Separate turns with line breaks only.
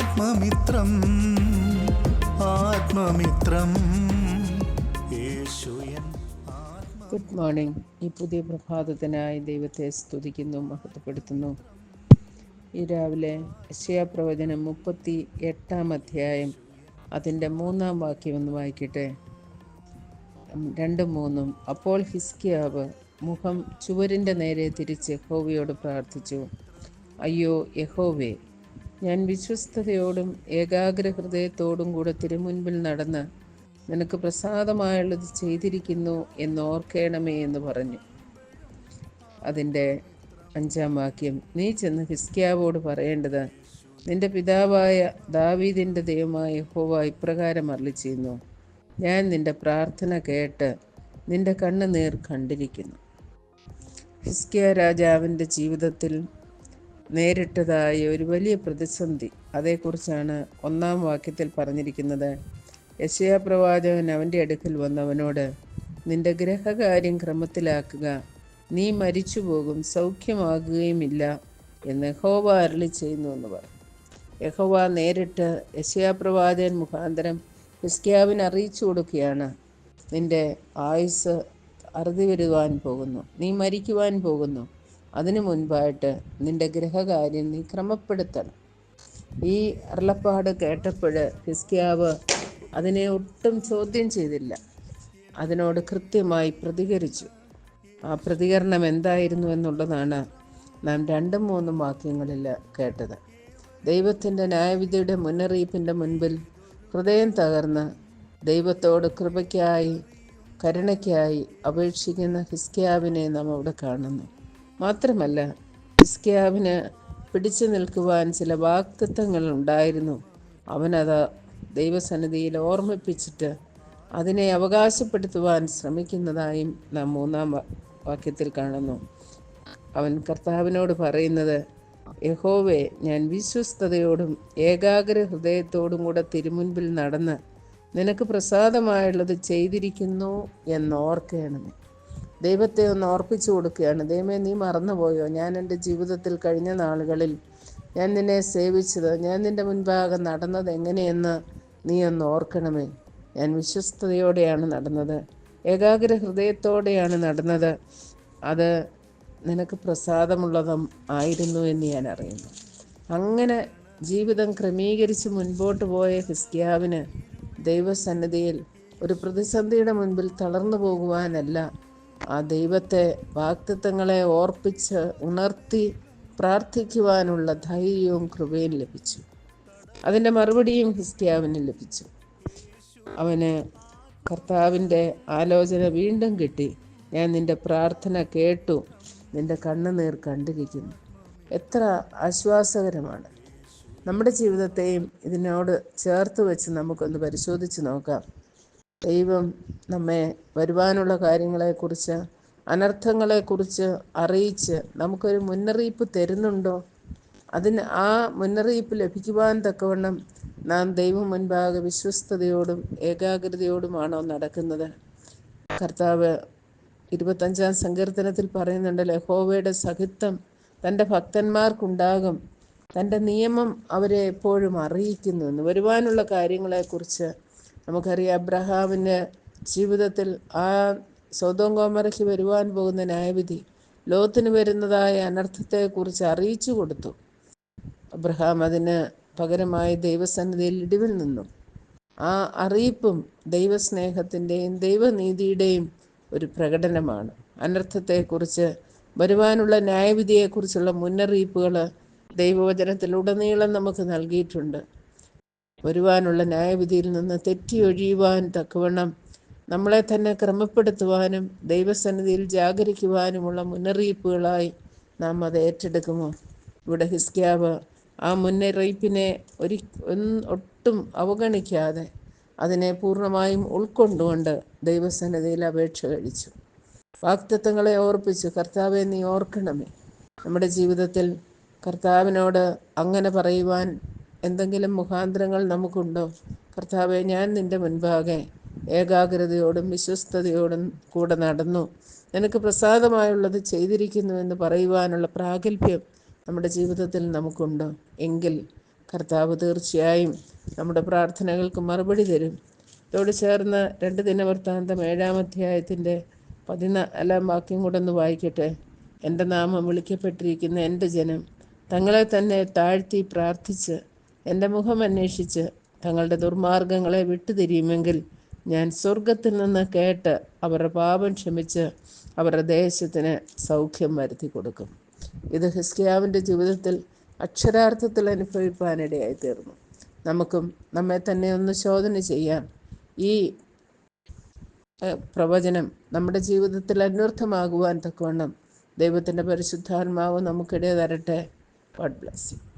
ആത്മമിത്രം ആത്മമിത്രം.
Good morning ഈ പുതിയ പ്രഭാതത്തിനായി ദൈവത്തെ സ്തുതിക്കുന്നു മഹത്വപ്പെടുത്തുന്നു. ഈ രാവിലെ പ്രവചനം മുപ്പത്തി എട്ടാം അധ്യായം അതിന്റെ മൂന്നാം വാക്യം ഒന്ന് വായിക്കട്ടെ. രണ്ടും മൂന്നും. അപ്പോൾ ഹിസ്കിയാവ് മുഖം ചുവരിന്റെ നേരെ തിരിച്ച് യഹോവയോട് പ്രാർത്ഥിച്ചു. അയ്യോ യഹോവേ ഞാൻ വിശ്വസ്തയോടും ഏകാഗ്ര ഹൃദയത്തോടും കൂടെ തിരുമുൻപിൽ നടന്ന് നിനക്ക് പ്രസാദമായുള്ളത് ചെയ്തിരിക്കുന്നു എന്ന് ഓർക്കേണമേ എന്ന് പറഞ്ഞു. അതിന്റെ അഞ്ചാം വാക്യം നീ ചെന്ന് ഹിസ്കിയാവോട് പറയേണ്ടത് നിന്റെ പിതാവായ ദാവീദിന്റെ ദൈവമായ ഹോവ ഇപ്രകാരം അരളി ചെയ്യുന്നു ഞാൻ നിന്റെ പ്രാർത്ഥന കേട്ട് നിന്റെ കണ്ണുനീർ കണ്ടിരിക്കുന്നു. ഹിസ്കിയ രാജാവിന്റെ ജീവിതത്തിൽ നേരിട്ടതായ ഒരു വലിയ പ്രതിസന്ധി. അതേക്കുറിച്ചാണ് ഒന്നാം വാക്യത്തിൽ പറഞ്ഞിരിക്കുന്നത്. യശയാ പ്രവാചകൻ അവന്റെ അടുക്കൽ വന്നവനോട് നിന്റെ ഗ്രഹകാര്യം ക്രമത്തിലാക്കുക. നീ മരിച്ചു പോകും സൗഖ്യമാകുകയുമില്ല എന്ന് യഹോവ അരളി ചെയ്യുന്നു എന്ന് പറഞ്ഞു. യഹോവ നേരിട്ട് യശയാ പ്രവാചകൻ മുഖാന്തരം ഹിസ്കിയാവിന് അറിയിച്ചു കൊടുക്കുകയാണ്. നിന്റെ ആയുസ് അറുതി വരുവാൻ പോകുന്നു. നീ മരിക്കുവാൻ പോകുന്നു. അതിനു മുൻപായിട്ട് നിന്റെ ഗ്രഹകാര്യം നീ ക്രമപ്പെടുത്തണം. ഈ അരുളപ്പാട് കേട്ടപ്പോൾ ഹിസ്കിയാവ് അതിനെ ഒട്ടും ചോദ്യം ചെയ്തില്ല. അതിനോട് കൃത്യമായി പ്രതികരിച്ചു. ആ പ്രതികരണം എന്തായിരുന്നു എന്നുള്ളതാണ് നാം രണ്ടും മൂന്നും വാക്യങ്ങളിൽ കേട്ടത്. ദൈവത്തിന്റെ ന്യായവിധിയുടെ മുന്നറിയിപ്പിന്റെ മുൻപിൽ ഹൃദയം തകർന്ന് ദൈവത്തോട് കൃപയ്ക്കായി കരുണയ്ക്കായി അപേക്ഷിക്കുന്ന ഹിസ്കിയാവിനെ നാം അവിടെ കാണുന്നു. മാത്രമല്ല ഹിസ്കിയാവിന് പിടിച്ചു നിൽക്കുവാൻ ചില വാക്തത്വങ്ങൾ ഉണ്ടായിരുന്നു. അവനത് ദൈവസന്നിധിയിൽ ഓർമ്മിപ്പിച്ചിട്ട് അതിനെ അവകാശപ്പെടുത്തുവാൻ ശ്രമിക്കുന്നതായും നാം മൂന്നാം വാക്യത്തിൽ കാണുന്നു. അവൻ കർത്താവിനോട് പറയുന്നത് യഹോവെ ഞാൻ വിശ്വസ്തയോടും ഏകാഗ്ര ഹൃദയത്തോടും കൂടെ തിരുമുൻപിൽ നടന്ന് നിനക്ക് പ്രസാദമായുള്ളത് ചെയ്തിരിക്കുന്നു എന്നോർക്കണമേ. ദൈവത്തെ ഒന്ന് ഓർപ്പിച്ചു കൊടുക്കുകയാണ്. ദൈവമേ നീ മറന്നുപോയോ? ഞാൻ എന്റെ ജീവിതത്തിൽ കഴിഞ്ഞ നാളുകളിൽ ഞാൻ നിന്നെ സേവിച്ചത് ഞാൻ നിന്റെ മുൻപാകെ നടന്നത് എങ്ങനെയെന്ന് നീ ഒന്ന് ഓർക്കണമേ. ഞാൻ വിശ്വസ്തയോടെയാണ് നടന്നത്. ഏകാഗ്ര ഹൃദയത്തോടെയാണ് നടന്നത്. അത് നിനക്ക് പ്രസാദമുള്ളതും ആയിരുന്നു എന്ന് ഞാൻ അറിയുന്നു. അങ്ങനെ ജീവിതം ക്രമീകരിച്ച് മുൻപോട്ട് പോയ ഹിസ്കിയാവിന് ദൈവസന്നിധിയിൽ ഒരു പ്രതിസന്ധിയുടെ മുൻപിൽ തളർന്നു പോകുവാനല്ല ആ ദൈവത്തെ വാക്തത്വങ്ങളെ ഓർപ്പിച്ച് ഉണർത്തി പ്രാർത്ഥിക്കുവാനുള്ള ധൈര്യവും കൃപയും ലഭിച്ചു. അതിന്റെ മറുപടിയും ഹിസ്റ്റിയാവിന് ലഭിച്ചു. അവന് കർത്താവിന്റെ ആലോചന വീണ്ടും കിട്ടി. ഞാൻ നിന്റെ പ്രാർത്ഥന കേട്ടു. നിന്റെ കണ്ണുനീർ കണ്ടിരിക്കുന്നു. എത്ര ആശ്വാസകരമാണ്. നമ്മുടെ ജീവിതത്തെയും ഇതിനോട് ചേർത്ത് വെച്ച് നമുക്കൊന്ന് പരിശോധിച്ച് നോക്കാം. ദൈവം നമ്മെ വരുവാനുള്ള കാര്യങ്ങളെക്കുറിച്ച് അനർത്ഥങ്ങളെക്കുറിച്ച് അറിയിച്ച് നമുക്കൊരു മുന്നറിയിപ്പ് തരുന്നുണ്ടോ? അതിന് ആ മുന്നറിയിപ്പ് ലഭിക്കുവാൻ തക്കവണ്ണം നാം ദൈവം മുൻപാകെ വിശ്വസ്തയോടും ഏകാഗ്രതയോടുമാണോ നടക്കുന്നത്? കർത്താവ് ഇരുപത്തഞ്ചാം സങ്കീർത്തനത്തിൽ പറയുന്നുണ്ട് ലഹോവയുടെ സഹിത്വം തന്റെ ഭക്തന്മാർക്കുണ്ടാകും. തന്റെ നിയമം അവരെ എപ്പോഴും അറിയിക്കുന്നു. എന്ന് വരുവാനുള്ള കാര്യങ്ങളെക്കുറിച്ച് നമുക്കറിയാം അബ്രഹാമിന്റെ ജീവിതത്തിൽ ആ സ്വതം കോമരയ്ക്ക് വരുവാൻ പോകുന്ന ന്യായവിധി ലോകത്തിന് വരുന്നതായ അനർത്ഥത്തെക്കുറിച്ച് അറിയിച്ചു കൊടുത്തു. അബ്രഹാം അതിന് പകരമായി ദൈവസന്നിധിയിൽ ഇടിവിൽ നിന്നു. ആ അറിയിപ്പും ദൈവസ്നേഹത്തിന്റെയും ദൈവനീതിയുടെയും ഒരു പ്രകടനമാണ്. അനർത്ഥത്തെക്കുറിച്ച് വരുവാനുള്ള ന്യായവിധിയെക്കുറിച്ചുള്ള മുന്നറിയിപ്പുകൾ ദൈവവചനത്തിലുടനീളം നമുക്ക് നൽകിയിട്ടുണ്ട്. വരുവാനുള്ള ന്യായവിധിയിൽ നിന്ന് തെറ്റി തെറ്റിയൊഴിയുവാൻ തക്കവണ്ണം നമ്മളെ തന്നെ ക്രമപ്പെടുത്തുവാനും ദൈവസന്നിധിയിൽ ജാഗരിക്കുവാനുമുള്ള മുന്നറിയിപ്പുകളായി നാം അത് ഏറ്റെടുക്കുമോ? ഇവിടെ ഹിസ്ക്യാവ് ആ മുന്നറിയിപ്പിനെ ഒരി ഒട്ടും അവഗണിക്കാതെ അതിനെ പൂർണമായും ഉൾക്കൊണ്ടുകൊണ്ട് ദൈവസന്നിധിയിൽ അപേക്ഷ കഴിച്ചു. വാക്തത്വങ്ങളെ ഓർപ്പിച്ചു കർത്താവെ നീ ഓർക്കണമേ. നമ്മുടെ ജീവിതത്തിൽ കർത്താവിനോട് അങ്ങനെ പറയുവാൻ എന്തെങ്കിലും മുഖാന്തരങ്ങൾ നമുക്കുണ്ടോ? കർത്താവെ ഞാൻ നിന്റെ മുൻപാകെ ഏകാഗ്രതയോടും വിശ്വസ്തയോടും കൂടെ നടന്നു. നിനക്ക് പ്രസാദമായുള്ളത് ചെയ്തിരിക്കുന്നു എന്ന് പറയുവാനുള്ള പ്രാഗൽഭ്യം നമ്മുടെ ജീവിതത്തിൽ നമുക്കുണ്ടോ? എങ്കിൽ കർത്താവ് തീർച്ചയായും നമ്മുടെ പ്രാർത്ഥനകൾക്ക് മറുപടി തരും. ഇതോട് ചേർന്ന് രണ്ട് ദിനവൃത്താന്തം ഏഴാം അധ്യായത്തിന്റെ പതിനാലാം വാക്യം കൂടെ ഒന്ന് വായിക്കട്ടെ. എന്റെ നാമം വിളിക്കപ്പെട്ടിരിക്കുന്ന എന്റെ ജനം തങ്ങളെ തന്നെ താഴ്ത്തി പ്രാർത്ഥിച്ച് എന്റെ മുഖം അന്വേഷിച്ച് തങ്ങളുടെ ദുർമാർഗങ്ങളെ വിട്ടുതിരിയുമെങ്കിൽ ഞാൻ സ്വർഗത്തിൽ നിന്ന് കേട്ട് അവരുടെ പാപം ക്ഷമിച്ച് അവരുടെ ദേശത്തിന് സൗഖ്യം വരുത്തി കൊടുക്കും. ഇത് ഹിസ്കിയാവിന്റെ ജീവിതത്തിൽ അക്ഷരാർത്ഥത്തിൽ അനുഭവിപ്പാനിടയായി തീർന്നു നമുക്കും നമ്മെ തന്നെ ഒന്ന് ശോധന ചെയ്യാം ഈ പ്രവചനം നമ്മുടെ ജീവിതത്തിൽ അന്വർത്ഥമാകുവാൻ തക്കവണ്ണം ദൈവത്തിന്റെ പരിശുദ്ധാത്മാവ് നമുക്കിടയിൽ തരട്ടെ. God bless you